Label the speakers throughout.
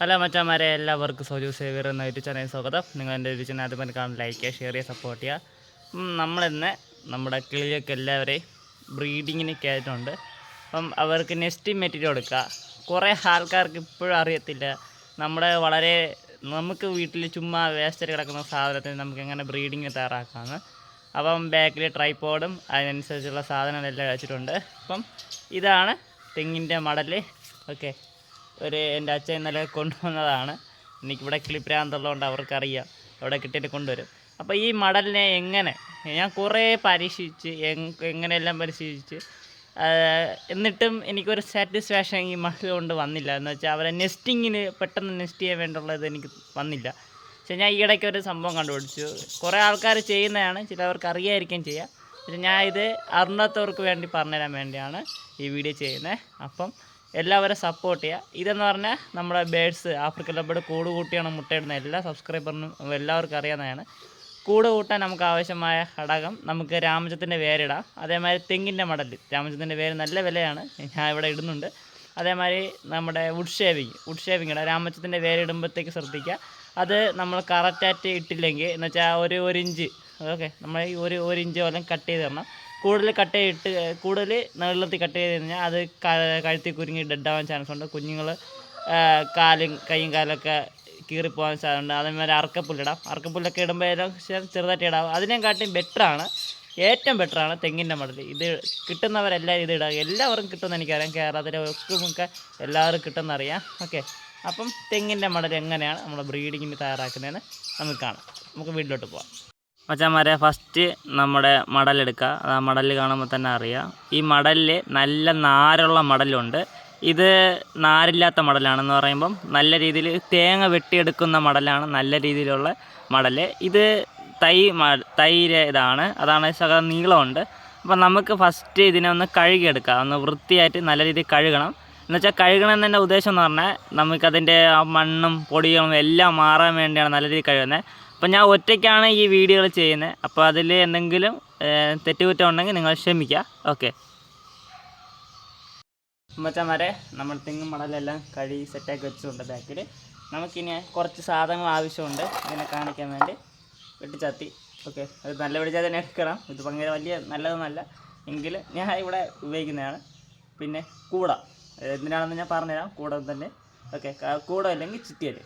Speaker 1: Hello മച്ചാമാരെ എല്ലാവർക്കും Soju Xavier എന്ന യൂട്യൂബ് ചാനലിൽ സ്വാഗതം. നിങ്ങൾ എന്റെ യൂട്യൂബ് ചാനൽ ആദ്യം കാണാൻ ലൈക്ക് ചെയ്യുക ഷെയർ ചെയ്യുക സപ്പോർട്ട് ചെയ്യുക. നമ്മളിന്ന് നമ്മുടെ കിളിയൊക്കെ എല്ലാവരെയും ബ്രീഡിങ്ങിന് കയറ്റുന്നുണ്ട് അപ്പം അവർക്ക് നെസ്റ്റ് മെറ്റീരിയൽ കൊടുക്കുക. കുറേ ആൾക്കാർക്ക് ഇപ്പോഴും അറിയത്തില്ല. നമ്മുടെ വളരെ നമുക്ക് വീട്ടിൽ ചുമ്മാ വേസ്റ്റ് കിടക്കുന്ന സാധനത്തിന് നമുക്ക് എങ്ങനെ ബ്രീഡിങ് തയ്യാറാക്കാമെന്ന് അപ്പം ബാക്കിൽ ട്രൈപ്പോഡും അതിനനുസരിച്ചുള്ള സാധനങ്ങളെല്ലാം വെച്ചിട്ടുണ്ട്. അപ്പം ഇതാണ് തെങ്ങിന്റെ മടൽ ഓക്കെ ഒരു എന്റെ അച്ഛൻ ഇന്നലെ കൊണ്ടുവന്നതാണ്. എനിക്കിവിടെ കിളിപ്രാന്തുള്ളതുകൊണ്ട് അവർക്കറിയാം അവിടെ കിട്ടിയിട്ട് കൊണ്ടുവരും. അപ്പോൾ ഈ മടലിനെ എങ്ങനെ ഞാൻ കുറേ പരീക്ഷിച്ച് എങ് എങ്ങനെയെല്ലാം പരിശീലിച്ച് എന്നിട്ടും എനിക്കൊരു സാറ്റിസ്ഫാക്ഷൻ ഈ മടൽ കൊണ്ട് വന്നില്ല. എന്ന് വെച്ചാൽ അവരെ നെസ്റ്റിങ്ങിന് പെട്ടെന്ന് നെസ്റ്റ് ചെയ്യാൻ വേണ്ടിയുള്ളത് എനിക്ക് വന്നില്ല. പക്ഷെ ഞാൻ ഈ ഇടയ്ക്ക് ഒരു സംഭവം കണ്ടുപിടിച്ചു. കുറേ ആൾക്കാർ ചെയ്യുന്നതാണ് ചിലവർക്ക് അറിയായിരിക്കും ചെയ്യാം. പക്ഷെ ഞാൻ ഇത് അറിഞ്ഞാത്തവർക്ക് വേണ്ടി പറഞ്ഞുതരാൻ വേണ്ടിയാണ് ഈ വീഡിയോ ചെയ്യുന്നത്. അപ്പം എല്ലാവരും സപ്പോർട്ട് ചെയ്യുക ഇതെന്ന് പറഞ്ഞാൽ നമ്മുടെ ബേഡ്സ് ആഫ്രിക്കൻ ലബേഡ് കൂട് കൂട്ടിയാണ് മുട്ടയിടുന്നത്. എല്ലാ സബ്സ്ക്രൈബറിനും എല്ലാവർക്കും അറിയാവുന്നതാണ്. കൂട് കൂട്ടാൻ നമുക്ക് ആവശ്യമായ ഘടകം നമുക്ക് രാമചത്തിന്റെ വേരിടാം. അതേമാതിരി തെങ്ങിന്റെ മടൽ രാമചത്തിന്റെ വേര് നല്ല വിലയാണ്. ഞാൻ ഇവിടെ ഇടുന്നുണ്ട്. അതേമാതിരി നമ്മുടെ വുഡ് ഷേവിങ് വുഡ് ഷേവിങ് ഇടാം രാമജത്തിന്റെ വേരിടുമ്പോഴത്തേക്ക് ശ്രദ്ധിക്കുക. അത് നമ്മൾ കറക്റ്റായിട്ട് ഇട്ടില്ലെങ്കിൽ എന്ന് വെച്ചാൽ ഒരു ഒരു ഇഞ്ച്. ഓക്കെ. നമ്മൾ ഒരു ഒരു ഇഞ്ച് പോലും കട്ട് ചെയ്ത് തരണം. കൂടുതൽ കട്ട് ചെയ്തിട്ട് കൂടുതൽ നീളത്തിൽ കട്ട് ചെയ്ത് കഴിഞ്ഞാൽ അത് കഴുത്തിൽ കുരുങ്ങി ഡെഡ് ആവാൻ ചാൻസ് ഉണ്ട്. കുഞ്ഞുങ്ങൾ കാലും കൈയും കാലൊക്കെ കീറിപ്പോകാൻ സാധ്യതയുണ്ട്. അതേമാതിരി അറക്കപ്പുല്ലിടാം. അറക്കപ്പുല്ലൊക്കെ ഇടുമ്പോൾ ചെറുതായിട്ട് ഇടാം. അതിനെക്കാട്ടിയും ബെറ്ററാണ് ഏറ്റവും ബെറ്ററാണ് തെങ്ങിന്റെ മടൽ ഇത് കിട്ടുന്നവരെല്ലാം ഇത് ഇടുക എല്ലാവർക്കും കിട്ടുമെന്ന് എനിക്കറിയാം. കേരളത്തിലെ ഒക്കെ എല്ലാവർക്കും കിട്ടുമെന്നറിയാം. ഓക്കെ. അപ്പം തെങ്ങിന്റെ മടൽ എങ്ങനെയാണ് നമ്മൾ ബ്രീഡിങ്ങിന് തയ്യാറാക്കുന്നതെന്ന് നമുക്ക് കാണാം. നമുക്ക് വീട്ടിലോട്ട് പോവാം. മച്ചാന്മാരെ ഫസ്റ്റ് നമ്മുടെ മടലെടുക്കുക. ആ മടൽ കാണുമ്പോൾ തന്നെ അറിയാം. ഈ മടലിൽ നല്ല നാരുള്ള മടലുണ്ട്. ഇത് നാരില്ലാത്ത മടലാണെന്ന് പറയുമ്പം നല്ല രീതിയിൽ തേങ്ങ വെട്ടിയെടുക്കുന്ന മടലാണ് നല്ല രീതിയിലുള്ള മടൽ ഇത് തൈ തൈര് ഇതാണ്. അതാണ് ശകലം നീളമുണ്ട്. അപ്പം നമുക്ക് ഫസ്റ്റ് ഇതിനെ ഒന്ന് കഴുകിയെടുക്കാം. ഒന്ന് വൃത്തിയായിട്ട് നല്ല രീതിയിൽ കഴുകണം. എന്നുവെച്ചാൽ കഴുകണമെന്നതിന്റെ ഉദ്ദേശം എന്ന് പറഞ്ഞാൽ നമുക്കതിന്റെ ആ മണ്ണും പൊടികളും എല്ലാം മാറാൻ വേണ്ടിയാണ് നല്ല രീതിയിൽ കഴുകുന്നത് അപ്പം ഞാൻ ഒറ്റയ്ക്കാണ് ഈ വീഡിയോകൾ ചെയ്യുന്നത്. അപ്പോൾ അതിൽ എന്തെങ്കിലും തെറ്റുകുറ്റം ഉണ്ടെങ്കിൽ നിങ്ങൾ ക്ഷമിക്കുക. ഓക്കെ. മച്ചന്മാരെ നമ്മൾ തെങ്ങും മടലെല്ലാം കഴുകി സെറ്റാക്കി വെച്ചിട്ടുണ്ട് ബാക്കിൽ. നമുക്കിനി കുറച്ച് സാധനങ്ങൾ ആവശ്യമുണ്ട്. ഇതിനെ കാണിക്കാൻ വേണ്ടി വെട്ടിച്ചത്തി. ഓക്കെ. അത് നല്ല വെടിച്ചാൽ തന്നെ എടുക്കണം. ഇത് ഭയങ്കര വലിയ നല്ലതൊന്നല്ല എങ്കിൽ ഞാൻ ഇവിടെ ഉപയോഗിക്കുന്നതാണ്. പിന്നെ കൂട. എന്തിനാണെന്ന് ഞാൻ പറഞ്ഞുതരാം. കൂട തന്നെ. ഓക്കെ. കൂട അല്ലെങ്കിൽ ചിറ്റിയൽ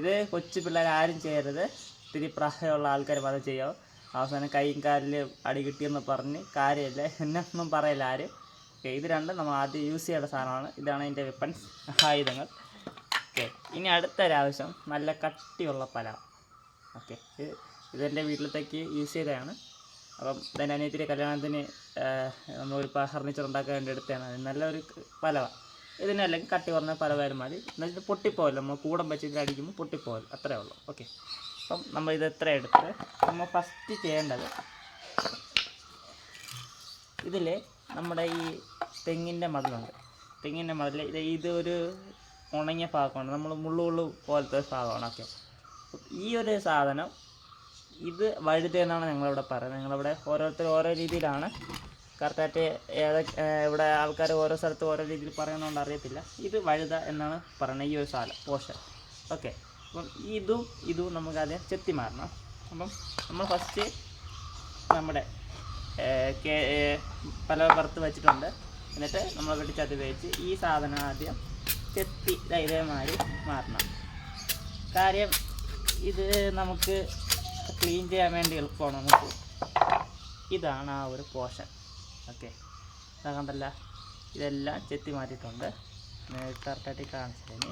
Speaker 1: ഇത് കൊച്ചു പിള്ളേർ ആരും ചെയ്യരുത്. ഇത്തിരി പ്രായമുള്ള ആൾക്കാർ മാത്രം ചെയ്യാവും അവസാനം കൈയും കാലിൽ അടി കിട്ടിയെന്ന് പറഞ്ഞ് കാര്യമില്ല. എന്നെ ഒന്നും പറയില്ല ആരും. ഓക്കെ ഇത് രണ്ടും നമ്മൾ ആദ്യം യൂസ് ചെയ്യേണ്ട സാധനമാണ്. ഇതാണ് അതിന്റെ വെപ്പൺസ് ആയുധങ്ങൾ. ഓക്കെ ഇനി അടുത്തൊരാവശ്യം നല്ല കട്ടിയുള്ള പല. ഓക്കെ ഇത് ഇതെന്റെ വീട്ടിലത്തേക്ക് യൂസ് ചെയ്തതാണ്. അപ്പം ഇതെന്റെ അനിയത്തിന്റെ കല്യാണത്തിന് നമ്മളൊരു ഫർണിച്ചർ ഉണ്ടാക്കാൻ വേണ്ടി എടുത്തതാണ്. നല്ലൊരു പലവ. ഇതിന് അല്ലെങ്കിൽ കട്ടി കുറഞ്ഞ പലവായാലും മതി. എന്നിട്ട് പൊട്ടിപ്പോകല്ലോ നമ്മൾ കൂടം വെച്ചിട്ട് അടിക്കുമ്പോൾ പൊട്ടിപ്പോകല്ലോ അത്രേ ഉള്ളൂ. ഓക്കെ അപ്പം നമ്മൾ ഇത് എത്ര എടുത്ത്? നമ്മൾ ഫസ്റ്റ് ചെയ്യേണ്ടത് ഇതിൽ നമ്മുടെ ഈ തെങ്ങിന്റെ മടലുണ്ട് തെങ്ങിന്റെ മടൽ ഇത് ഇത് ഒരു ഉണങ്ങിയ ഭാഗമാണ്. നമ്മൾ മുള്ളു മുള്ളു പോലത്തെ ഭാഗമാണ്. ഓക്കെ. ഈ ഒരു സാധനം ഇത് വഴുത എന്നാണ് ഞങ്ങളിവിടെ പറയുന്നത്. ഞങ്ങളിവിടെ ഓരോരുത്തർ ഓരോ രീതിയിലാണ്. കറക്റ്റായിട്ട് ഏതൊക്കെ ഇവിടെ ആൾക്കാർ ഓരോ സ്ഥലത്ത് ഓരോ രീതിയിൽ പറയുന്നതുകൊണ്ട് അറിയത്തില്ല. ഇത് വഴുത എന്നാണ് പറയുന്നത് ഈ ഒരു സാധനം പോഷൻ ഓക്കെ. അപ്പം ഇതും ഇതും നമുക്ക് ആദ്യം ചെത്തി മാറണം. അപ്പം നമ്മൾ ഫസ്റ്റ് നമ്മുടെ പല വറുത്ത് വെച്ചിട്ടുണ്ട്. എന്നിട്ട് നമ്മൾ വെട്ടിച്ചത് വെച്ച് ഈ സാധനം ആദ്യം ചെത്തി ധൈര്യമായി മാറണം. കാര്യം ഇത് നമുക്ക് ക്ലീൻ ചെയ്യാൻ വേണ്ടി എളുപ്പമാണ് നമുക്ക്. ഇതാണ് ആ ഒരു പോഷൻ. ഓക്കെ. ഇതാ കണ്ടല്ല. ഇതെല്ലാം ചെത്തി മാറ്റിയിട്ടുണ്ട്. കറക്റ്റായിട്ട് കാണിച്ചതിന്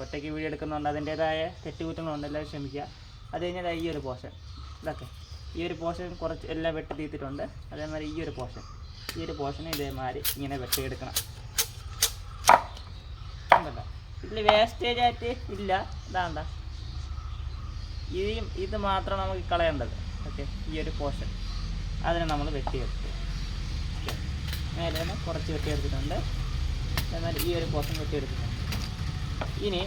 Speaker 1: ഒറ്റയ്ക്ക് വീഡിയോ എടുക്കുന്നുണ്ട് അതിന്റേതായ തെറ്റുകുറ്റങ്ങളുണ്ട് എല്ലാവരും ക്ഷമിക്കുക. അത് കഴിഞ്ഞാൽ ഈ ഒരു പോർഷൻ ഇതൊക്കെ. ഈ ഒരു പോർഷൻ കുറച്ച് എല്ലാം വെട്ടി തീർത്തിട്ടുണ്ട്. അതേമാതിരി ഈ ഒരു പോർഷൻ ഈ ഒരു പോർഷൻ ഇതേമാതിരി ഇങ്ങനെ വെട്ടിയെടുക്കണം. ഇതിൽ വേസ്റ്റേജ് ആയിട്ട് ഇല്ല. ഇതാണ്ട. ഈ ഇത് മാത്രം നമുക്ക് കളയേണ്ടത്. ഓക്കെ. ഈ ഒരു പോർഷൻ അതിനെ നമ്മൾ വെട്ടിയെടുത്തു. മേലെ കുറച്ച് വെട്ടിയെടുത്തിട്ടുണ്ട്. അതേമാതിരി ഈ ഒരു പോർഷൻ വെട്ടിയെടുത്തിട്ടുണ്ട്. ഇനി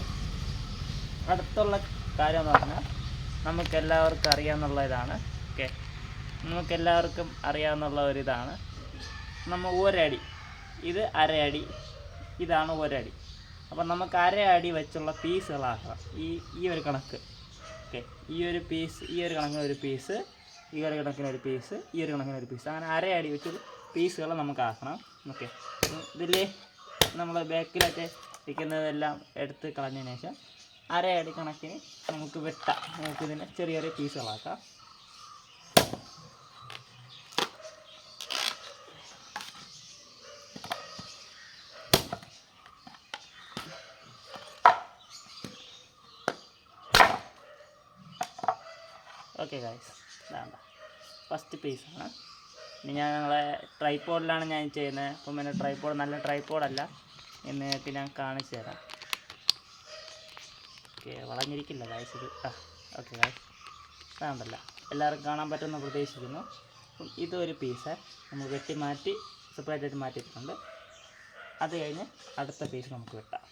Speaker 1: അടുത്തുള്ള കാര്യം എന്ന് പറഞ്ഞാൽ നമുക്ക് എല്ലാവർക്കും അറിയാമെന്നുള്ള ഇതാണ് ഓക്കെ. നമുക്ക് എല്ലാവർക്കും അറിയാമെന്നുള്ള ഒരിതാണ്. നമ്മൾ ഒരടി. ഇത് അരയടി. ഇതാണ് ഒരടി. അപ്പം നമുക്ക് അരയടി വെച്ചുള്ള പീസുകളാക്കണം ഈ ഈ ഒരു കണക്ക്. ഓക്കെ. ഈ ഒരു പീസ് ഈ ഒരു കണക്കിന് ഒരു പീസ് ഈ ഒരു കണക്കിന് ഒരു പീസ് ഈ ഒരു കണക്കിന് ഒരു പീസ്. അങ്ങനെ അരയടി വെച്ച് പീസുകൾ നമുക്ക് ആക്കണം ഓക്കെ ഇതിൽ നമ്മൾ ബാക്കിലൊക്കെ ഇരിക്കുന്നതെല്ലാം എടുത്ത് കളഞ്ഞതിന് ശേഷം അരയടി കണക്കിന് നമുക്ക് വെട്ടാം. നമുക്ക് ഇതിനെ ചെറിയ ചെറിയ പീസുകളാക്കാം. ഓക്കെ ഗായ്സ് വേണ്ട ഫസ്റ്റ് പീസാണ് ഇനി ഞാൻ ഞങ്ങളെ ട്രൈപ്പോഡിലാണ് ഞാൻ ചെയ്യുന്നത്. അപ്പം പിന്നെ ട്രൈപ്പോഡ് നല്ല ട്രൈപ്പോഡല്ല എന്ന് ഞാൻ കാണിച്ചു തരാം. ഓക്കെ വളഞ്ഞിരിക്കില്ല ഗായ്സ് ഇത്. ആ ഓക്കെ ഗായ്സ് വേണ്ടല്ല എല്ലാവർക്കും കാണാൻ പറ്റുമെന്ന് പ്രതീക്ഷിക്കുന്നു. ഇതൊരു പീസ് നമ്മൾ വെട്ടി മാറ്റി സെപ്പറേറ്റ് ആയിട്ട് മാറ്റിയിട്ടുണ്ട്. അത് കഴിഞ്ഞ് അടുത്ത പീസ് നമുക്ക് വെട്ടാം.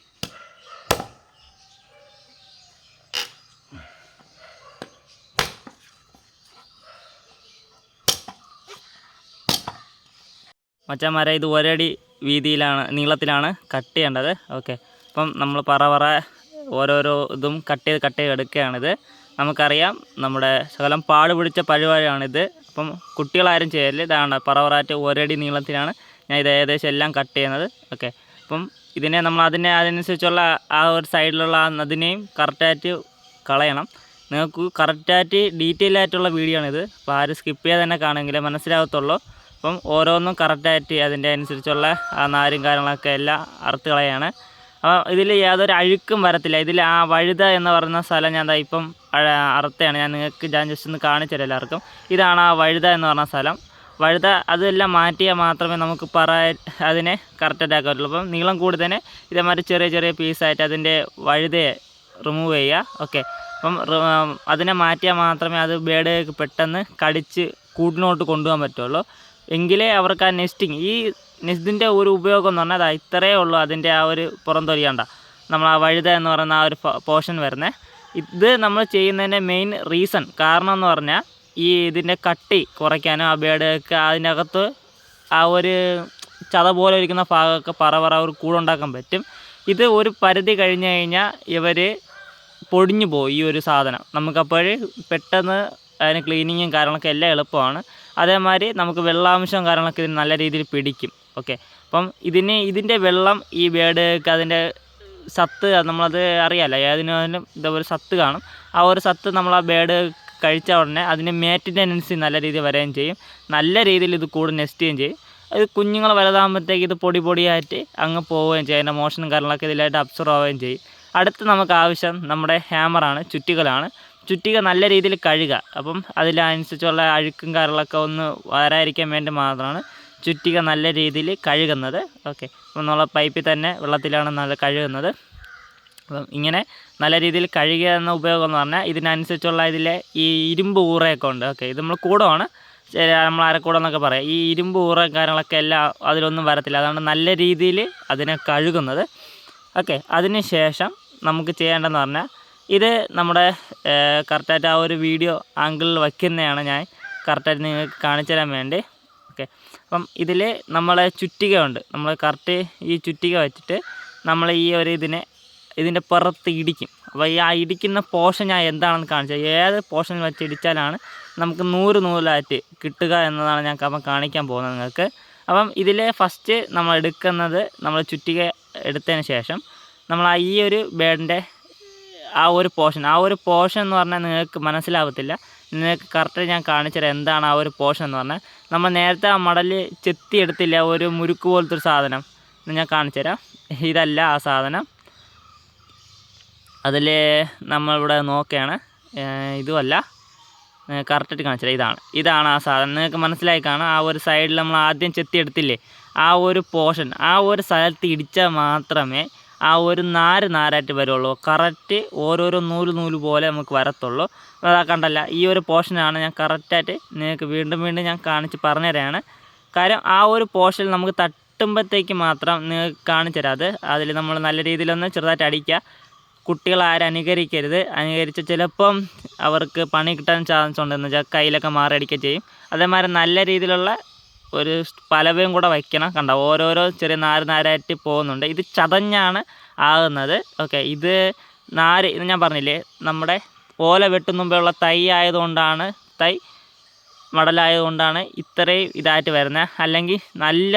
Speaker 1: മച്ചന്മാരെ ഇത് ഒരടി വീതിയിലാണ് നീളത്തിലാണ് കട്ട് ചെയ്യേണ്ടത്. ഓക്കെ. അപ്പം നമ്മൾ പറ പറ ഓരോരോ ഇതും കട്ട് ചെയ്ത് കട്ട് ചെയ്ത് എടുക്കുകയാണിത്. നമുക്കറിയാം നമ്മുടെ ശകലം പാട് പിടിച്ച പഴുവഴയാണിത് അപ്പം കുട്ടികളാരും ചെയ്യൽ ഇതാണ് പറ പറയാറ്റ് ഒരടി നീളത്തിലാണ് ഞാൻ ഇത് ഏകദേശം എല്ലാം കട്ട് ചെയ്യുന്നത്. ഓക്കെ. അപ്പം ഇതിനെ നമ്മൾ അതിനെ അതിനനുസരിച്ചുള്ള ആ ഒരു സൈഡിലുള്ള അതിനെയും കറക്റ്റായിട്ട് കളയണം. നിങ്ങൾക്ക് കറക്റ്റായിട്ട് ഡീറ്റെയിൽ ആയിട്ടുള്ള വീഡിയോ ആണിത്. അപ്പോൾ ആരും സ്കിപ്പ് ചെയ്യാതെ തന്നെ കാണമെങ്കിലേ മനസ്സിലാകത്തുള്ളൂ. അപ്പം ഓരോന്നും കറക്റ്റായിട്ട് അതിന്റെ അനുസരിച്ചുള്ള ആ നാരും കാര്യങ്ങളൊക്കെ എല്ലാം അറുത്ത് കളയാണ് അപ്പോൾ ഇതിൽ യാതൊരു അഴുക്കും വരത്തില്ല. ഇതിൽ ആ വഴുത എന്ന് പറയുന്ന സ്ഥലം ഞാൻ ഇപ്പം അറുത്തയാണ്. ഞാൻ നിങ്ങൾക്ക് ഞാൻ ജസ്റ്റ് ഒന്ന് കാണിച്ചു തരാം എല്ലാവർക്കും. ഇതാണ് ആ വഴുത എന്ന് പറഞ്ഞ സ്ഥലം. വഴുത അതെല്ലാം മാറ്റിയാൽ മാത്രമേ നമുക്ക് പറ അതിനെ കറക്റ്റായിട്ട് ആക്കാൻ പറ്റുള്ളൂ അപ്പം നീളം കൂടി തന്നെ ഇതേമാതിരി ചെറിയ ചെറിയ പീസായിട്ട് അതിന്റെ വഴുതയെ റിമൂവ് ചെയ്യുക. ഓക്കെ അപ്പം അതിനെ മാറ്റിയാൽ മാത്രമേ അത് ബേഡ് പെട്ടെന്ന് കടിച്ച് കൂട്ടിനോട്ട് കൊണ്ടുപോകാൻ പറ്റുള്ളൂ. എങ്കിലേ അവർക്ക് ആ നെസ്റ്റിങ് ഈ നെസ്റ്റിന്റെ ഒരു ഉപയോഗം എന്ന് പറഞ്ഞാൽ അത് ഇത്രയേ ഉള്ളൂ അതിന്റെ ആ ഒരു പുറം തൊലിയണ്ട. നമ്മൾ ആ വഴുത എന്ന് പറയുന്ന ആ ഒരു പോർഷൻ വരുന്നത് ഇത് നമ്മൾ ചെയ്യുന്നതിന്റെ മെയിൻ റീസൺ കാരണം എന്ന് പറഞ്ഞാൽ ഈ ഇതിന്റെ കട്ടി കുറയ്ക്കാനും ആ ബേഡൊക്കെ അതിന്റെ അകത്ത് ആ ഒരു ചത പോലെ ഇരിക്കുന്ന ഭാഗമൊക്കെ പറ പറ ഒരു കൂടുണ്ടാക്കാൻ പറ്റും. ഇത് ഒരു പരിധി കഴിഞ്ഞ് കഴിഞ്ഞാൽ ഇവർ പൊടിഞ്ഞു പോകും ഈ ഒരു സാധനം. നമുക്കപ്പോൾ പെട്ടെന്ന് അതിന് ക്ലീനിങ്ങും കാര്യങ്ങളൊക്കെ എല്ലാം എളുപ്പമാണ്. അതേമാതിരി നമുക്ക് വെള്ളാംശം കാര്യങ്ങളൊക്കെ ഇതിന് നല്ല രീതിയിൽ പിടിക്കും. ഓക്കെ അപ്പം ഇതിന് ഇതിന്റെ വെള്ളം ഈ ബേഡൊക്കെ അതിന്റെ സത്ത് നമ്മളത് അറിയാമല്ലോ ഏതിനും ഇതേപോലെ സത്ത് കാണും. ആ ഒരു സത്ത് നമ്മൾ ആ ബേഡ് കഴിച്ച ഉടനെ അതിന്റെ മേറ്റിന്റെ അനുസരിച്ച് നല്ല രീതിയിൽ വരികയും ചെയ്യും. നല്ല രീതിയിൽ ഇത് കൂടെ നെസ്റ്റ് ചെയ്യുകയും ചെയ്യും. അത് കുഞ്ഞുങ്ങൾ വലുതാകുമ്പോഴത്തേക്ക് ഇത് പൊടി പൊടിയായിട്ട് അങ്ങ് പോവുകയും ചെയ്യും. അതിന്റെ മോഷനും കാര്യങ്ങളൊക്കെ ഇതിലായിട്ട് അബ്സർവ് ആവുകയും ചെയ്യും. അടുത്ത് നമുക്ക് ആവശ്യം നമ്മുടെ ഹാമറാണ് ചുറ്റികളാണ്. ചുറ്റിക നല്ല രീതിയിൽ കഴുകുക അപ്പം അതിലനുസരിച്ചുള്ള അഴുക്കും കരളൊക്കെ ഒന്ന് വരാതിരിക്കാൻ വേണ്ടി മാത്രമാണ് ചുറ്റിക നല്ല രീതിയിൽ കഴുകുന്നത്. ഓക്കെ. അപ്പം നമ്മൾ പൈപ്പിൽ തന്നെ വെള്ളത്തിലാണ് നല്ല കഴുകുന്നത്. അപ്പം ഇങ്ങനെ നല്ല രീതിയിൽ കഴുകുക എന്ന ഉപയോഗം എന്ന് പറഞ്ഞാൽ ഇതിനനുസരിച്ചുള്ള ഇതിലെ ഈ ഇരുമ്പ് ഊറയൊക്കെ ഉണ്ട്. ഓക്കെ. ഇത് നമ്മൾ കൂടമാണ്. നമ്മൾ അരക്കൂടം എന്നൊക്കെ പറയാം. ഈ ഇരുമ്പ് ഊറ കാര്യങ്ങളൊക്കെ എല്ലാം അതിലൊന്നും വരത്തില്ല. അതുകൊണ്ട് നല്ല രീതിയിൽ അതിനെ കഴുകുന്നത്. ഓക്കെ. അതിന് ശേഷം നമുക്ക് ചെയ്യേണ്ടതെന്ന് പറഞ്ഞാൽ ഇത് നമ്മുടെ കറക്റ്റായിട്ട് ആ ഒരു വീഡിയോ ആംഗിളിൽ വയ്ക്കുന്നതാണ് ഞാൻ. കറക്റ്റായിട്ട് നിങ്ങൾക്ക് കാണിച്ചു തരാൻ വേണ്ടി. ഓക്കെ. അപ്പം ഇതിൽ നമ്മളെ ചുറ്റിക ഉണ്ട് നമ്മൾ കറക്റ്റ് ഈ ചുറ്റിക വെച്ചിട്ട് നമ്മൾ ഈ ഒരു ഇതിനെ ഇതിന്റെ പുറത്ത് ഇടിക്കും. അപ്പോൾ ഈ ആ ഇടിക്കുന്ന പോർഷൻ ഞാൻ എന്താണെന്ന് കാണിച്ചത് ഏത് പോർഷൻ വെച്ച് ഇടിച്ചാലാണ് നമുക്ക് നൂറ് നൂലായിട്ട് കിട്ടുക എന്നതാണ് ഞാൻ അപ്പം കാണിക്കാൻ പോകുന്നത് നിങ്ങൾക്ക്. അപ്പം ഇതിൽ ഫസ്റ്റ് നമ്മൾ എടുക്കുന്നത് നമ്മൾ ചുറ്റിക എടുത്തതിന് ശേഷം നമ്മൾ ഈ ഒരു ബേഡിന്റെ ആ ഒരു പോർഷൻ ആ ഒരു പോർഷൻ എന്ന് പറഞ്ഞാൽ നിങ്ങൾക്ക് മനസ്സിലാവത്തില്ല. നിങ്ങൾക്ക് കറക്റ്റ് ഞാൻ കാണിച്ചുതരാം എന്താണ് ആ ഒരു പോർഷൻ എന്ന് പറഞ്ഞാൽ. നമ്മൾ നേരത്തെ ആ മടൽ ചെത്തിയെടുത്തില്ല ഒരു മുരുക്ക് പോലത്തെ ഒരു സാധനം. ഞാൻ കാണിച്ചു തരാം. ഇതല്ല ആ സാധനം. അതിൽ നമ്മളിവിടെ നോക്കുകയാണ്. ഇതുമല്ല കറക്റ്റായിട്ട് കാണിച്ചത് ഇതാണ്. ഇതാണ് ആ സാധനം. നിങ്ങൾക്ക് മനസ്സിലായി കാണാം. ആ ഒരു സൈഡിൽ നമ്മൾ ആദ്യം ചെത്തിയെടുത്തില്ലേ? ആ ഒരു പോർഷൻ ആ ഒരു സ്ഥലത്ത് ഇടിച്ചാൽ മാത്രമേ ആ ഒരു നാര് നാരായിട്ട് വരുള്ളൂ. കറക്റ്റ് ഓരോരോ നൂൽ നൂൽ പോലെ നമുക്ക് വരത്തുള്ളൂ. അതാ കണ്ടല്ല ഈ ഒരു പോർഷനാണ് ഞാൻ കറക്റ്റായിട്ട് നിങ്ങൾക്ക് വീണ്ടും വീണ്ടും ഞാൻ കാണിച്ച് പറഞ്ഞു തരാണ് കാര്യം ആ ഒരു പോർഷനിൽ നമുക്ക് തട്ടുമ്പോഴത്തേക്ക് മാത്രം നിങ്ങൾക്ക് കാണിച്ചു തരാം. അത് അതിൽ നമ്മൾ നല്ല രീതിയിലൊന്ന് ചെറുതായിട്ട് അടിക്കുക. കുട്ടികൾ ആരും അനുകരിക്കരുത്. അനുകരിച്ച് ചിലപ്പം അവർക്ക് പണി കിട്ടാൻ ചാൻസ് ഉണ്ടെന്ന് വെച്ചാൽ കയ്യിലൊക്കെ മാറി അടിക്കുക ചെയ്യും. അതേമാതിരി നല്ല രീതിയിലുള്ള ഒരു പലവയും കൂടെ വയ്ക്കണം. കണ്ട? ഓരോരോ ചെറിയ നാര് നാരായിട്ട് പോകുന്നുണ്ട്. ഇത് ചതഞ്ഞാണ് ആകുന്നത്. ഓക്കെ ഇത് നാര് ഇത് ഞാൻ പറഞ്ഞില്ലേ നമ്മുടെ ഓല വെട്ടും മുമ്പേ തൈ ആയതുകൊണ്ടാണ് തൈ മടലായതുകൊണ്ടാണ് ഇത്രയും ഇതായിട്ട് വരുന്നത് അല്ലെങ്കിൽ നല്ല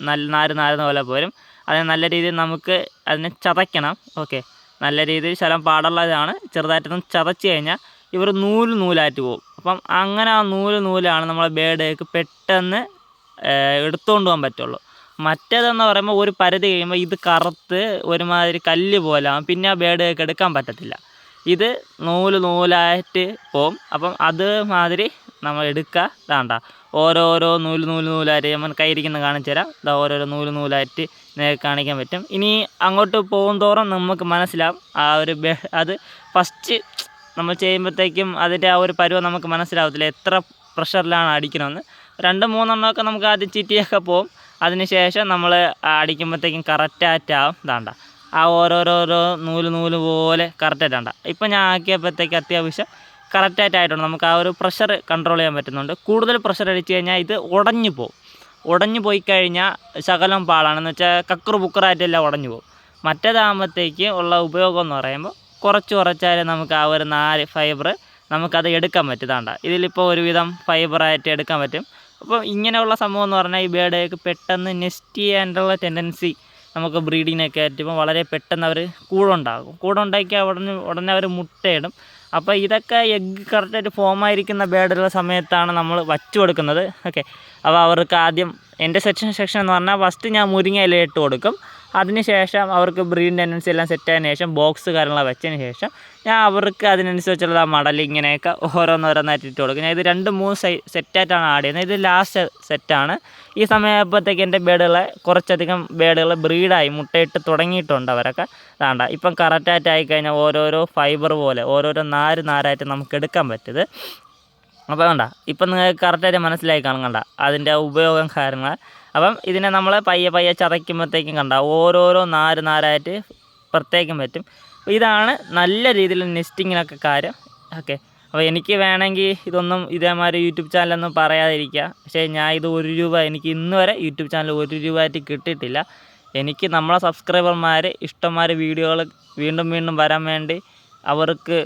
Speaker 1: നല്ല നാര് നാരുന്ന പോലെ പോരും അതിന് നല്ല രീതിയിൽ നമുക്ക് അതിനെ ചതയ്ക്കണം. ഓക്കെ നല്ല രീതിയിൽ ശലം പാടുള്ളതാണ്. ചെറുതായിട്ടൊന്ന് ചതച്ച് കഴിഞ്ഞാൽ ഇവർ നൂൽ നൂലായിട്ട് പോകും. അപ്പം അങ്ങനെ ആ നൂൽ നൂലാണ് നമ്മളെ ബേഡേക്ക് പെട്ടെന്ന് എടുത്തുകൊണ്ട് പോകാൻ പറ്റുള്ളൂ. മറ്റേതെന്ന് പറയുമ്പോൾ ഒരു പരിധി കഴിയുമ്പോൾ ഇത് കറുത്ത് ഒരുമാതിരി കല്ല് പോലെ ആകും പിന്നെ ആ ബേഡേക്ക് എടുക്കാൻ പറ്റത്തില്ല. ഇത് നൂൽ നൂലായിട്ട് പോവും. അപ്പം അതുമാതിരി നമ്മൾ എടുക്കുക ഇതാണ്ട. ഓരോരോ നൂൽ നൂൽ നൂലായിട്ട് നമ്മൾ കയ്യിരിക്കുന്ന കാണിച്ചു തരാം. ഇതാ ഓരോരോ നൂൽ നൂലായിട്ട് നേരെ കാണിക്കാൻ പറ്റും. ഇനി അങ്ങോട്ട് പോകും തോറും നമുക്ക് മനസ്സിലാവും ആ ഒരു അത് ഫസ്റ്റ് നമ്മൾ ചെയ്യുമ്പോഴത്തേക്കും അതിന്റെ ആ ഒരു പരുവം നമുക്ക് മനസ്സിലാവത്തില്ല. എത്ര പ്രഷറിലാണ് അടിക്കണമെന്ന്. രണ്ട് മൂന്നെണ്ണമൊക്കെ നമുക്ക് ആദ്യം ചിറ്റിയൊക്കെ പോകും അതിനുശേഷം നമ്മൾ അടിക്കുമ്പോഴത്തേക്കും കറക്റ്റായിട്ടാവും ഇതാണ്ട. ആ ഓരോരോരോ നൂൽ നൂൽ പോലെ കറക്റ്റായിട്ടാണ്ട ഇപ്പം ഞാൻ ആക്കിയപ്പോഴത്തേക്ക് അത്യാവശ്യം കറക്റ്റായിട്ടായിട്ടുണ്ട് നമുക്ക് ആ ഒരു പ്രഷർ കൺട്രോൾ ചെയ്യാൻ പറ്റുന്നുണ്ട്. കൂടുതൽ പ്രഷർ അടിച്ചു കഴിഞ്ഞാൽ ഇത് ഉടഞ്ഞു പോകും ഉടഞ്ഞു പോയി കഴിഞ്ഞാൽ ശകലം പാടാണെന്ന് വെച്ചാൽ കക്കറ് ബുക്കറായിട്ടെല്ലാം ഉടഞ്ഞു പോകും മറ്റേതാകുമ്പോഴത്തേക്ക് ഉള്ള ഉപയോഗം എന്ന് പറയുമ്പോൾ കുറച്ച് കുറച്ചായാലും നമുക്ക് ആ ഒരു നാല് ഫൈബർ നമുക്കത് എടുക്കാൻ പറ്റും. ഇതാണ്ട ഇതിലിപ്പോൾ ഒരുവിധം ഫൈബറായിട്ട് എടുക്കാൻ പറ്റും. അപ്പോൾ ഇങ്ങനെയുള്ള സംഭവം എന്ന് പറഞ്ഞാൽ ഈ ബേഡേക്ക് പെട്ടെന്ന് നെസ്റ്റ് ചെയ്യാനുള്ള ടെൻഡൻസി നമുക്ക് ബ്രീഡിങ്ങിനൊക്കെ ആയിട്ടുമ്പോൾ വളരെ പെട്ടെന്ന് അവർ കൂടുണ്ടാകും. കൂടുണ്ടാക്കി ഉടനെ ഉടനെ അവർ മുട്ടയിടും. അപ്പോൾ ഇതൊക്കെ എഗ്ഗ് കറക്റ്റായിട്ട് ഫോമായിരിക്കുന്ന ബേഡുള്ള സമയത്താണ് നമ്മൾ വച്ചു കൊടുക്കുന്നത്. ഓക്കെ അപ്പോൾ അവർക്ക് ആദ്യം എന്റെ സെക്ഷൻ സെക്ഷൻ എന്ന് പറഞ്ഞാൽ ഫസ്റ്റ് ഞാൻ മുരിങ്ങ ഇല ഇട്ട് കൊടുക്കും. അതിന് ശേഷം അവർക്ക് ബ്രീഡ് ടെൻഡൻസി എല്ലാം സെറ്റ് ആയതിനു ശേഷം ബോക്സ് കാര്യങ്ങളൊക്കെ വെച്ചതിന് ശേഷം ഞാൻ അവർക്ക് അതിനനുസരിച്ചുള്ള ആ മടൽ ഇങ്ങനെയൊക്കെ ഓരോന്നോരോന്നായിട്ട് ഇട്ട് കൊടുക്കും. ഞാൻ ഇത് രണ്ട് മൂന്ന് സൈ സെറ്റായിട്ടാണ് ആഡ് ചെയ്യുന്നത്. ഇത് ലാസ്റ്റ് സെറ്റാണ് ഈ സമയമായപ്പോഴത്തേക്ക് എന്റെ ബേഡുകളെ കുറച്ചധികം ബേഡുകൾ ബ്രീഡായി മുട്ടയിട്ട് തുടങ്ങിയിട്ടുണ്ട് അവരൊക്കെ. താണ്ട ഇപ്പം കറക്റ്റായിട്ട് ആയിക്കഴിഞ്ഞാൽ ഓരോരോ ഫൈബർ പോലെ ഓരോരോ നാര് നാരായിട്ട് നമുക്ക് എടുക്കാൻ പറ്റുന്നത്. അപ്പോൾ വേണ്ട ഇപ്പം നിങ്ങൾക്ക് കറക്റ്റായിട്ട് മനസ്സിലായി കാണും കണ്ട അതിന്റെ ഉപയോഗം കാര്യങ്ങൾ അപ്പം ഇതിനെ നമ്മൾ പയ്യെ പയ്യെ ചതയ്ക്കുമ്പോഴത്തേക്കും കണ്ട ഓരോരോ നാര് നാരായിട്ട് പ്രത്യേകം പറ്റും. ഇതാണ് നല്ല രീതിയിൽ നെസ്റ്റിങ്ങിനൊക്കെ കാര്യം. ഓക്കെ. അപ്പോൾ എനിക്ക് വേണമെങ്കിൽ ഇതൊന്നും ഇതേമാതിരി യൂട്യൂബ് ചാനലൊന്നും പറയാതിരിക്കുക. പക്ഷേ ഞാൻ ഇത് ഒരു രൂപ എനിക്ക് ഇന്ന് വരെ യൂട്യൂബ് ചാനൽ ഒരു രൂപ ആയിട്ട് കിട്ടിയിട്ടില്ല. എനിക്ക് നമ്മളെ സബ്സ്ക്രൈബർമാർ ഇഷ്ടംമാർ വീഡിയോകൾ വീണ്ടും വീണ്ടും വരാൻ വേണ്ടി അവർക്ക്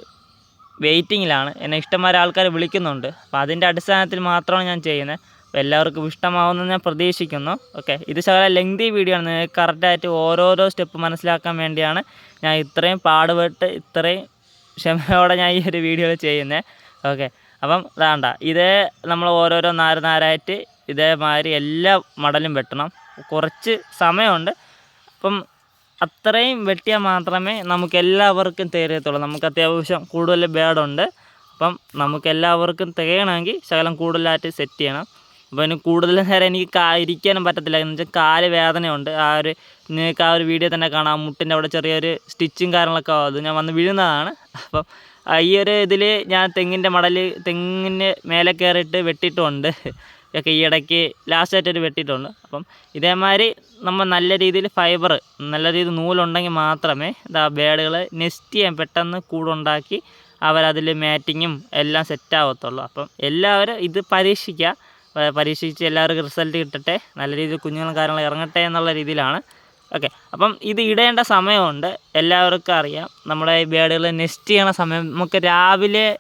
Speaker 1: വെയിറ്റിങ്ങിലാണ് എന്നെ ഇഷ്ടംമാരെ ആൾക്കാർ വിളിക്കുന്നുണ്ട്. അപ്പോൾ അതിന്റെ അടിസ്ഥാനത്തിൽ മാത്രമാണ് ഞാൻ ചെയ്യുന്നത്. എല്ലാവർക്കും ഇഷ്ടമാവുമെന്ന് ഞാൻ പ്രതീക്ഷിക്കുന്നു. ഓക്കെ ഇത് ശകല ലെങ്തി വീഡിയോ ആണ്. നിങ്ങൾക്ക് കറക്റ്റായിട്ട് ഓരോരോ സ്റ്റെപ്പ് മനസ്സിലാക്കാൻ വേണ്ടിയാണ് ഞാൻ ഇത്രയും പാടുപെട്ട് ഇത്രയും ക്ഷമയോടെ ഞാൻ ഈ ഒരു വീഡിയോ ചെയ്യുന്നത് ഓക്കെ അപ്പം വേണ്ട. ഇതേ നമ്മൾ ഓരോരോ നാര് നാരായിട്ട് ഇതേമാതിരി എല്ലാ മടലും വെട്ടണം. കുറച്ച് സമയമുണ്ട്. അപ്പം അത്രയും വെട്ടിയാൽ മാത്രമേ നമുക്ക് എല്ലാവർക്കും തികയത്തുള്ളൂ നമുക്ക് അത്യാവശ്യം കൂടുതൽ ബേഡുണ്ട് അപ്പം നമുക്ക് എല്ലാവർക്കും തികയണമെങ്കിൽ ശകലം കൂടുതലായിട്ട് സെറ്റ് ചെയ്യണം. അപ്പോൾ ഇനി കൂടുതൽ നേരം എനിക്ക് കാ ഇരിക്കാനും പറ്റത്തില്ല. എന്ന് വെച്ചാൽ കാൽ വേദനയുണ്ട്. ആ ഒരു നിങ്ങൾക്ക് ആ ഒരു വീഡിയോ തന്നെ കാണാം. മുട്ടിന്റെ അവിടെ ചെറിയൊരു സ്റ്റിച്ചും കാര്യങ്ങളൊക്കെ അത് ഞാൻ വന്ന് വീഴുന്നതാണ്. അപ്പം ഈ ഒരു ഇതിൽ ഞാൻ തെങ്ങിന്റെ മടൽ തെങ്ങിന് മേലെ കയറിയിട്ട് വെട്ടിയിട്ടുണ്ട്. ഒക്കെ ഈ ഇടയ്ക്ക് ലാസ്റ്റായിട്ടൊരു വെട്ടിയിട്ടുണ്ട്. അപ്പം ഇതേമാതിരി നമ്മൾ നല്ല രീതിയിൽ ഫൈബർ നല്ല രീതിയിൽ നൂലുണ്ടെങ്കിൽ മാത്രമേ ഇതാ ബേഡുകൾ നെസ്റ്റ് ചെയ്യാൻ പെട്ടെന്ന് കൂടുണ്ടാക്കി അവരതിൽ മാറ്റിങ്ങും എല്ലാം സെറ്റ് ആവത്തുള്ളൂ. അപ്പം എല്ലാവരും ഇത് പരീക്ഷിക്കുക. പരീക്ഷിച്ച് എല്ലാവർക്കും റിസൾട്ട് കിട്ടട്ടെ. നല്ല രീതിയിൽ കുഞ്ഞുങ്ങളും കാര്യങ്ങളും ഇറങ്ങട്ടെ എന്നുള്ള രീതിയിലാണ്. ഓക്കെ അപ്പം ഇത് ഇടേണ്ട സമയമുണ്ട്. എല്ലാവർക്കും അറിയാം. നമ്മുടെ ഈ ബേഡുകൾ നെസ്റ്റ് ചെയ്യണ സമയം നമുക്ക് രാവിലെ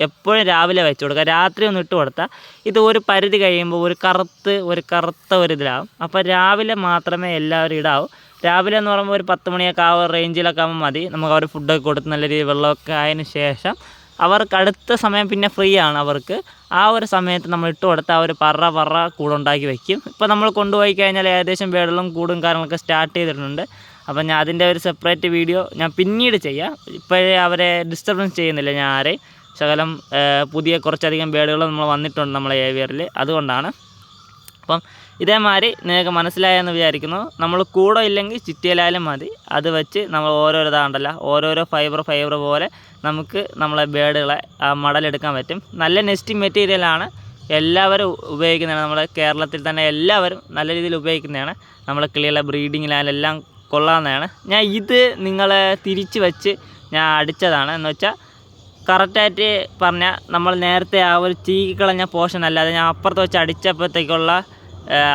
Speaker 1: എപ്പോഴും രാവിലെ വെച്ച് കൊടുക്കുക രാത്രി ഒന്ന് ഇട്ട് കൊടുത്താൽ ഇത് ഒരു പരിധി കഴിയുമ്പോൾ ഒരു കറുത്ത് ഒരു കറുത്ത ഒരു ഇതിലാവും. അപ്പോൾ രാവിലെ മാത്രമേ എല്ലാവരും ഇടാവും. രാവിലെ എന്ന് പറയുമ്പോൾ ഒരു പത്ത് മണിയൊക്കെ ആ റേഞ്ചിലൊക്കെ ആകുമ്പോൾ മതി. നമുക്ക് അവർ ഫുഡൊക്കെ കൊടുത്ത് നല്ല രീതിയിൽ വെള്ളമൊക്കെ ആയതിനു ശേഷം അവർക്ക് അടുത്ത സമയം പിന്നെ ഫ്രീ ആണ് അവർക്ക്. ആ ഒരു സമയത്ത് നമ്മൾ ഇട്ട് ആ ഒരു പറ പറ കൂടുണ്ടാക്കി വയ്ക്കും ഇപ്പോൾ നമ്മൾ കൊണ്ടുപോയി കഴിഞ്ഞാൽ ഏകദേശം വെള്ളം കൂടും കാര്യങ്ങളൊക്കെ സ്റ്റാർട്ട് ചെയ്തിട്ടുണ്ട്. അപ്പോൾ ഞാൻ അതിന്റെ ഒരു സെപ്പറേറ്റ് വീഡിയോ ഞാൻ പിന്നീട് ചെയ്യാം. ഇപ്പോഴേ അവരെ ഡിസ്റ്റർബൻസ് ചെയ്യുന്നില്ല ഞാൻ ആരെയും. ശകലം പുതിയ കുറച്ചധികം ബേഡുകൾ നമ്മൾ വന്നിട്ടുണ്ട് നമ്മളെ ഏവിയറിൽ അതുകൊണ്ടാണ്. അപ്പം ഇതേമാതിരി നിങ്ങൾക്ക് മനസ്സിലായെന്ന് വിചാരിക്കുന്നു. നമ്മൾ കൂടെ ഇല്ലെങ്കിൽ ചിറ്റിയിലായാലും മതി. അത് വെച്ച് നമ്മൾ ഓരോരോ ഇതാണ്ടല്ല. ഓരോരോ ഫൈബർ ഫൈബർ പോലെ നമുക്ക് നമ്മളെ ബേഡുകളെ മടലെടുക്കാൻ പറ്റും. നല്ല നെസ്റ്റ് മെറ്റീരിയലാണ് എല്ലാവരും ഉപയോഗിക്കുന്നതാണ്. നമ്മുടെ കേരളത്തിൽ തന്നെ എല്ലാവരും നല്ല രീതിയിൽ ഉപയോഗിക്കുന്നതാണ്. നമ്മളെ കിളികളെ ബ്രീഡിങ്ങിലായാലും എല്ലാം കൊള്ളാവുന്നതാണ്. ഞാൻ ഇത് നിങ്ങളെ തിരിച്ച് വെച്ച് ഞാൻ അടിച്ചതാണ്. എന്ന് വെച്ചാൽ കറക്റ്റായിട്ട് പറഞ്ഞാൽ നമ്മൾ നേരത്തെ ആ ഒരു ചീകിക്കളഞ്ഞ പോർഷൻ അല്ലാതെ ഞാൻ അപ്പുറത്ത് വെച്ച് അടിച്ചപ്പോഴത്തേക്കുള്ള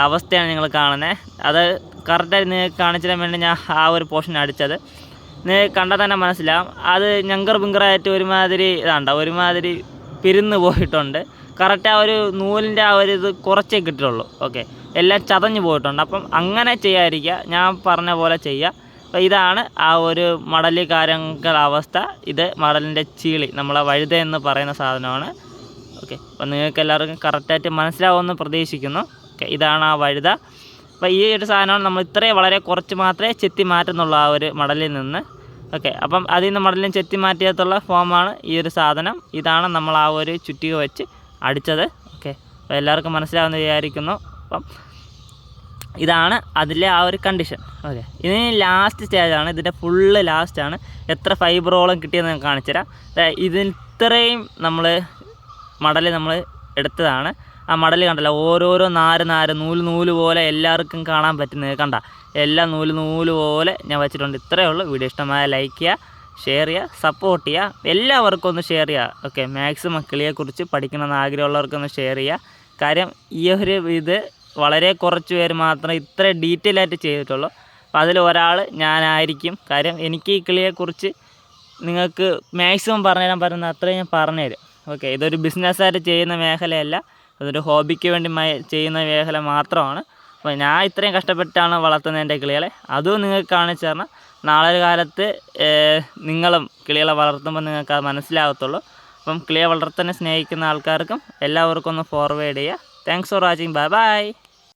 Speaker 1: അവസ്ഥയാണ് നിങ്ങൾ കാണുന്നത് അത് കറക്റ്റായിട്ട് നിങ്ങൾക്ക് തരാൻ വേണ്ടി ഞാൻ ആ ഒരു പോർഷൻ അടിച്ചത്. നിങ്ങൾക്ക് കണ്ടാൽ തന്നെ മനസ്സിലാവും. അത് ഞങ്കർ ബിങ്കറായിട്ട് ഒരുമാതിരി ഇതാണ്ട ഒരുമാതിരി പിരിന്ന് പോയിട്ടുണ്ട്. കറക്റ്റ് ആ ഒരു നൂലിന്റെ ആ ഒരു ഇത് കുറച്ചേ കിട്ടുള്ളൂ ഓക്കെ എല്ലാം ചതഞ്ഞു പോയിട്ടുണ്ട്. അപ്പം അങ്ങനെ ചെയ്യാതിരിക്കുക. ഞാൻ പറഞ്ഞ പോലെ ചെയ്യുക. അപ്പോൾ ഇതാണ് ആ ഒരു മടലി കാര്യങ്ങളുടെ അവസ്ഥ. ഇത് മടലിന്റെ ചീളി നമ്മളെ വഴുത എന്ന് പറയുന്ന സാധനമാണ്. ഓക്കെ അപ്പോൾ നിങ്ങൾക്ക് എല്ലാവർക്കും കറക്റ്റായിട്ട് മനസ്സിലാവുമെന്ന് പ്രതീക്ഷിക്കുന്നു. ഓക്കെ ഇതാണ് ആ വഴുത. അപ്പോൾ ഈ ഒരു സാധനമാണ് നമ്മൾ ഇത്രയും വളരെ കുറച്ച് മാത്രമേ ചെത്തി മാറ്റുന്നുള്ളൂ ആ ഒരു മടലിൽ നിന്ന്. ഓക്കെ. അപ്പം അതിൽ നിന്ന് മടലിൽ ചെത്തി മാറ്റിയത്തുള്ള ഫോമാണ് ഈ ഒരു സാധനം. ഇതാണ് നമ്മൾ ആ ഒരു ചുറ്റിക വെച്ച് അടിച്ചത്. ഓക്കെ. അപ്പോൾ എല്ലാവർക്കും മനസ്സിലാവുന്ന വിചാരിക്കുന്നു. അപ്പം ഇതാണ് അതിലെ ആ ഒരു കണ്ടീഷൻ ഓക്കെ. ഇനി ലാസ്റ്റ് സ്റ്റേജാണ് ഇതിന്റെ ഫുള്ള് ലാസ്റ്റാണ് എത്ര ഫൈബറോളം കിട്ടിയെന്ന് ഞാൻ കാണിച്ചുതരാം. തരാം ഇതിൽ ഇത്രയും നമ്മൾ മടൽ നമ്മൾ എടുത്തതാണ്. ആ മടൽ കണ്ടല്ലോ ഓരോരോ നാര് നാര് നൂൽ നൂൽ പോലെ എല്ലാവർക്കും കാണാൻ പറ്റുന്നത്. കണ്ട എല്ലാ നൂൽ നൂൽ പോലെ ഞാൻ വെച്ചിട്ടുണ്ട്. ഇത്രയേ ഉള്ളൂ. വീഡിയോ ഇഷ്ടമായ ലൈക്ക് ചെയ്യുക ഷെയർ ചെയ്യുക സപ്പോർട്ട് ചെയ്യുക. എല്ലാവർക്കും ഒന്ന് ഷെയർ ചെയ്യുക. ഓക്കെ മാക്സിമം കിളിയെക്കുറിച്ച് പഠിക്കണമെന്ന് ആഗ്രഹമുള്ളവർക്കൊന്ന് ഷെയർ ചെയ്യുക. കാര്യം ഈ ഒരു ഇത് വളരെ കുറച്ച് പേര് മാത്രമേ ഇത്ര ഡീറ്റെയിൽ ആയിട്ട് ചെയ്തിട്ടുള്ളൂ. അപ്പോൾ അതിൽ ഒരാൾ ഞാനായിരിക്കും. കാര്യം എനിക്ക് ഈ കിളിയെക്കുറിച്ച് നിങ്ങൾക്ക് മാക്സിമം പറഞ്ഞുതരാൻ പറ്റുന്ന അത്രയും ഞാൻ പറഞ്ഞുതരും. ഓക്കെ ഇതൊരു ബിസിനസ്സായിട്ട് ചെയ്യുന്ന മേഖലയല്ല. അതൊരു ഹോബിക്ക് വേണ്ടി ചെയ്യുന്ന മേഖല മാത്രമാണ്. അപ്പോൾ ഞാൻ ഇത്രയും കഷ്ടപ്പെട്ടാണ് വളർത്തുന്നത് എന്റെ കിളികളെ. അതും നിങ്ങൾക്ക് കാണിച്ചു തരണം. നാളെ ഒരു കാലത്ത് നിങ്ങളും കിളികളെ വളർത്തുമ്പോൾ നിങ്ങൾക്ക് അത് മനസ്സിലാകത്തുള്ളൂ. അപ്പം കിളിയെ വളർത്തനെ സ്നേഹിക്കുന്ന ആൾക്കാർക്കും എല്ലാവർക്കും ഒന്ന് ഫോർവേഡ് ചെയ്യുക. Thanks for watching bye bye